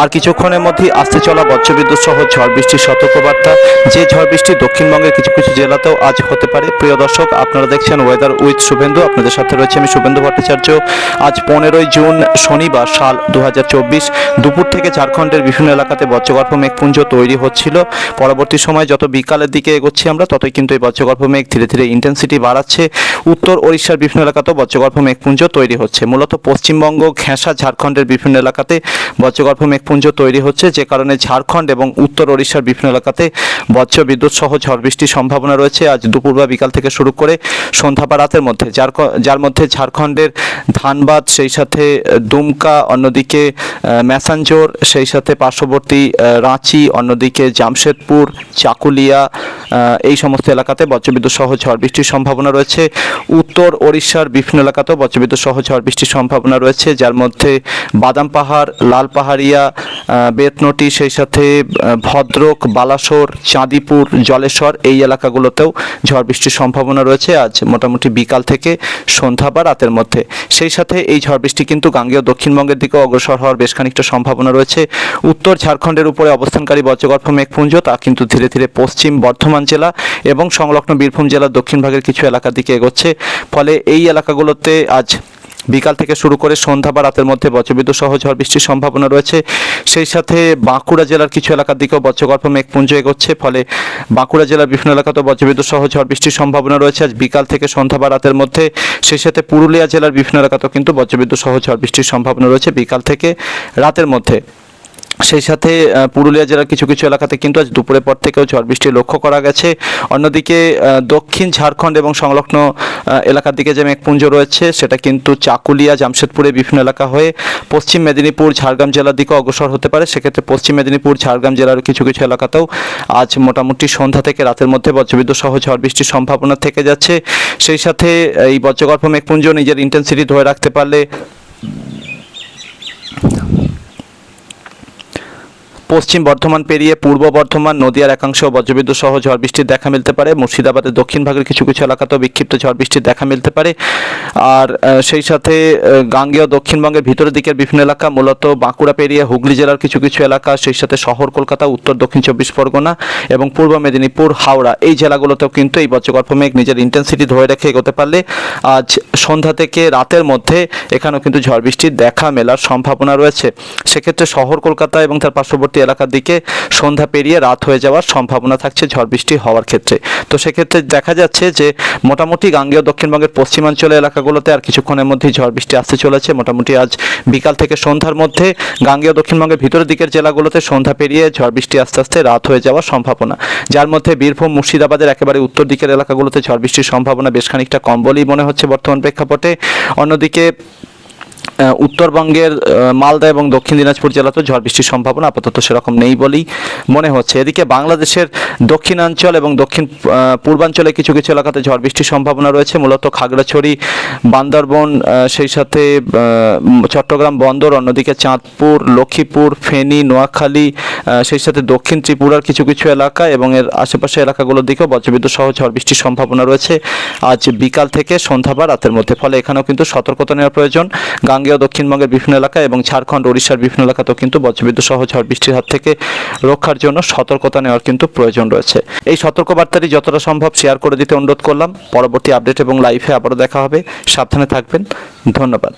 আর কিছুক্ষণের মধ্যেই আসতে চলা বজ্রবিদ্যুৎ সহ ঝড় বৃষ্টির সতর্কবার্তা। যে ঝড় বৃষ্টি দক্ষিণবঙ্গের কিছু কিছু জেলাতেও আজ হতে পারে। প্রিয় দর্শক, আপনারা দেখছেন ওয়েদার উইথ শুভেন্দু। আপনাদের সাথে রয়েছে আমি শুভেন্দু ভট্টাচার্য। আজ পনেরোই জুন, শনিবার, সাল দু হাজার চব্বিশ। দুপুর থেকে ঝাড়খণ্ডের বিভিন্ন এলাকাতে বজ্রগর্ভ মেঘপুঞ্জ তৈরি হচ্ছিল। পরবর্তী সময় যত বিকালের দিকে এগোচ্ছি আমরা, ততই কিন্তু এই বজ্রগর্ভ মেঘ ধীরে ধীরে ইন্টেন্সিটি বাড়াচ্ছে। উত্তর ওড়িশার বিভিন্ন এলাকাতেও বজ্রগর্ভ মেঘপুঞ্জ তৈরি হচ্ছে। মূলত পশ্চিমবঙ্গ, ঘেঁষা, ঝাড়খণ্ডের বিভিন্ন এলাকাতে বজ্রগর্ভ মেঘপুঞ্জ তৈরি হচ্ছে, যে কারণে ঝাড়খণ্ড এবং উত্তর ওড়িশার বিভিন্ন এলাকাতে বজ্র বিদ্যুৎ সহ ঝড় বৃষ্টির সম্ভাবনা রয়েছে। আজ দুপুর বা বিকাল থেকে শুরু করে সন্ধ্যা বা রাতের মধ্যে, যার যার মধ্যে ঝাড়খণ্ডের ধানবাদ, সেই সাথে দুমকা, অন্যদিকে ম্যাসাঞ্জোর, সেই সাথে পার্শ্ববর্তী রাঁচি, অন্যদিকে জামশেদপুর, চাকুলিয়া এই সমস্ত এলাকাতে বজ্রবিদ্যুৎ সহ ঝড় বৃষ্টির সম্ভাবনা রয়েছে। উত্তর ওড়িশার বিভিন্ন এলাকাতেও বজ্রবিদ্যুৎ সহ ঝড় বৃষ্টির সম্ভাবনা রয়েছে, যার মধ্যে বাদাম পাহাড়, লাল পাহাড়িয়া বেতনটি সেই সাথে ভদ্রক, বালাসোর, চাঁদিপুর, জলেশ্বর এই এলাকাগুলোতেও ঝড় বৃষ্টির সম্ভাবনা রয়েছে। আজ মোটামুটি বিকাল থেকে সন্ধ্যা বা রাতের মধ্যে। সেই সাথে এই ঝড় বৃষ্টি কিন্তু গাঙ্গেয় দক্ষিণবঙ্গের দিকে অগ্রসর হওয়ার বেশ খানিকটা সম্ভাবনা রয়েছে। উত্তর ঝাড়খণ্ডের উপরে অবস্থানকারী বজ্রগর্ভ মেঘপুঞ্জ, তা কিন্তু ধীরে ধীরে পশ্চিম বর্ধমান জেলা এবং সংলগ্ন বীরভূম জেলার দক্ষিণ ভাগের কিছু এলাকার দিকে এগোচ্ছে। ফলে এই এলাকাগুলোতে আজ বিকাল থেকে শুরু করে সন্ধ্যা বা রাতের মধ্যে বজ্রবিদ্যুৎ সহ ঝড় বৃষ্টির সম্ভাবনা রয়েছে। সেই সাথে বাঁকুড়া জেলার কিছু এলাকার দিকেও বজ্রগর্ভ মেঘপুঞ্জ এগোচ্ছে, ফলে বাঁকুড়া জেলার বিভিন্ন এলাকাতেও বজ্রবিদ্যুৎ সহ ঝড় বৃষ্টির সম্ভাবনা রয়েছে। আজ বিকাল থেকে সন্ধ্যা বা রাতের মধ্যে সেই সাথে পুরুলিয়া জেলার বিভিন্ন এলাকাতেও কিন্তু বজ্রবিদ্যুৎ সহ ঝড় বৃষ্টির সম্ভাবনা রয়েছে। বিকাল থেকে রাতের মধ্যে সেই সাথে পুরুলিয়া জেলার কিছু কিছু এলাকাতে কিন্তু আজ দুপুরের পর থেকেও ঝড় বৃষ্টি লক্ষ্য করা গেছে। অন্যদিকে দক্ষিণ ঝাড়খণ্ড এবং সংলগ্ন এলাকার দিকে যে মেঘপুঞ্জ রয়েছে, সেটা কিন্তু চাকুলিয়া, জামশেদপুরে বিভিন্ন এলাকা হয়ে পশ্চিম মেদিনীপুর, ঝাড়গ্রাম জেলার দিকে অগ্রসর হতে পারে। সেক্ষেত্রে পশ্চিম মেদিনীপুর, ঝাড়গ্রাম জেলার কিছু কিছু এলাকাতেও আজ মোটামুটি সন্ধ্যা থেকে রাতের মধ্যে বজ্রবিদ্যুৎ সহ ঝড় বৃষ্টির সম্ভাবনা থেকে যাচ্ছে। সেই সাথে, এই বজ্রগর্ভ মেঘপুঞ্জ নিজের ইন্টেন্সিটি ধরে রাখতে পারলে পশ্চিম বর্ধমান পেরিয়ে পূর্ব বর্ধমান, নদিয়ার একাংশ বজ্রবিদ্যুৎ সহ ঝড় বৃষ্টির দেখা মিলতে পারে। মুর্শিদাবাদের দক্ষিণ ভাগের কিছু কিছু এলাকাতেও বিক্ষিপ্ত ঝড় বৃষ্টির দেখা মিলতে পারে। আর সেই সাথে গাঙ্গেয় দক্ষিণবঙ্গের ভিতরের দিকের বিভিন্ন এলাকা, মূলত বাঁকুড়া পেরিয়ে হুগলি জেলার কিছু কিছু এলাকা, সেই সাথে শহর কলকাতা, উত্তর দক্ষিণ চব্বিশ পরগনা এবং পূর্ব মেদিনীপুর, হাওড়া, এই জেলাগুলোতেও কিন্তু এই বজ্রগর্ভ মেঘ নিজের ইন্টেন্সিটি ধরে রেখে এগোতে পারলে আজ সন্ধ্যা থেকে রাতের মধ্যে এখানেও কিন্তু ঝড় বৃষ্টির দেখা মেলার সম্ভাবনা রয়েছে। সেক্ষেত্রে শহর কলকাতা এবং তার পার্শ্ববর্তী এলাকার দিকে সন্ধ্যা পেরিয়ে রাত হয়ে যাওয়ার সম্ভাবনা থাকছে ঝড় বৃষ্টি হওয়ার ক্ষেত্রে। তো সেক্ষেত্রে দেখা যাচ্ছে যে মোটামুটি গাঙ্গেয় দক্ষিণবঙ্গের পশ্চিমাঞ্চলের এলাকাগুলোতে আর কিছুক্ষণের মধ্যেই ঝড় বৃষ্টি আসতে চলেছে। মোটামুটি আজ বিকাল থেকে সন্ধ্যার মধ্যে গাঙ্গেয় দক্ষিণবঙ্গের ভিতরের দিকের জেলাগুলোতে সন্ধ্যা পেরিয়ে ঝড় বৃষ্টি আস্তে আস্তে রাত হয়ে যাওয়ার সম্ভাবনা। যার মধ্যে বীরভূম, মুর্শিদাবাদের একেবারে উত্তর দিকের এলাকাগুলোতে ঝড় বৃষ্টির সম্ভাবনা বেশ খানিকটা কম বলেই মনে হচ্ছে বর্তমান প্রেক্ষাপটে। অন্যদিকে উত্তরবঙ্গের মালদা এবং দক্ষিণ দিনাজপুর জেলাতেও ঝড় বৃষ্টির সম্ভাবনা আপাতত সেরকম নেই বলেই মনে হচ্ছে। এদিকে বাংলাদেশের দক্ষিণাঞ্চল এবং দক্ষিণ পূর্বাঞ্চলে কিছু কিছু এলাকাতে ঝড় বৃষ্টির সম্ভাবনা রয়েছে, মূলত খাগড়াছড়ি, বান্দরবন সেই সাথে চট্টগ্রাম বন্দর, অন্যদিকে চাঁদপুর, লক্ষ্মীপুর, ফেনী, নোয়াখালী সেই সাথে দক্ষিণ ত্রিপুরার কিছু কিছু এলাকা এবং এর আশেপাশে এলাকাগুলোর দিকেও বজ্রবিদ্যুৎ সহ ঝড় বৃষ্টির সম্ভাবনা রয়েছে। আজ বিকাল থেকে সন্ধ্যা বা রাতের মধ্যে, ফলে এখানেও কিন্তু সতর্কতা নেওয়ার প্রয়োজন। গাঙ্গেয় দক্ষিণবঙ্গের বিভিন্ন এলাকা এবং ঝাড়খণ্ড, ওড়িশার বিভিন্ন এলাকাতেও কিন্তু বজ্রবিদ্যুৎ সহ ঝড় বৃষ্টির হাত থেকে রক্ষার জন্য সতর্কতা নেওয়ার কিন্তু প্রয়োজন রয়েছে। এই সতর্কবার্তাটি যতটা সম্ভব শেয়ার করে দিতে অনুরোধ করলাম। পরবর্তী আপডেট এবং লাইভে আবারও দেখা হবে। সাবধানে থাকবেন। ধন্যবাদ।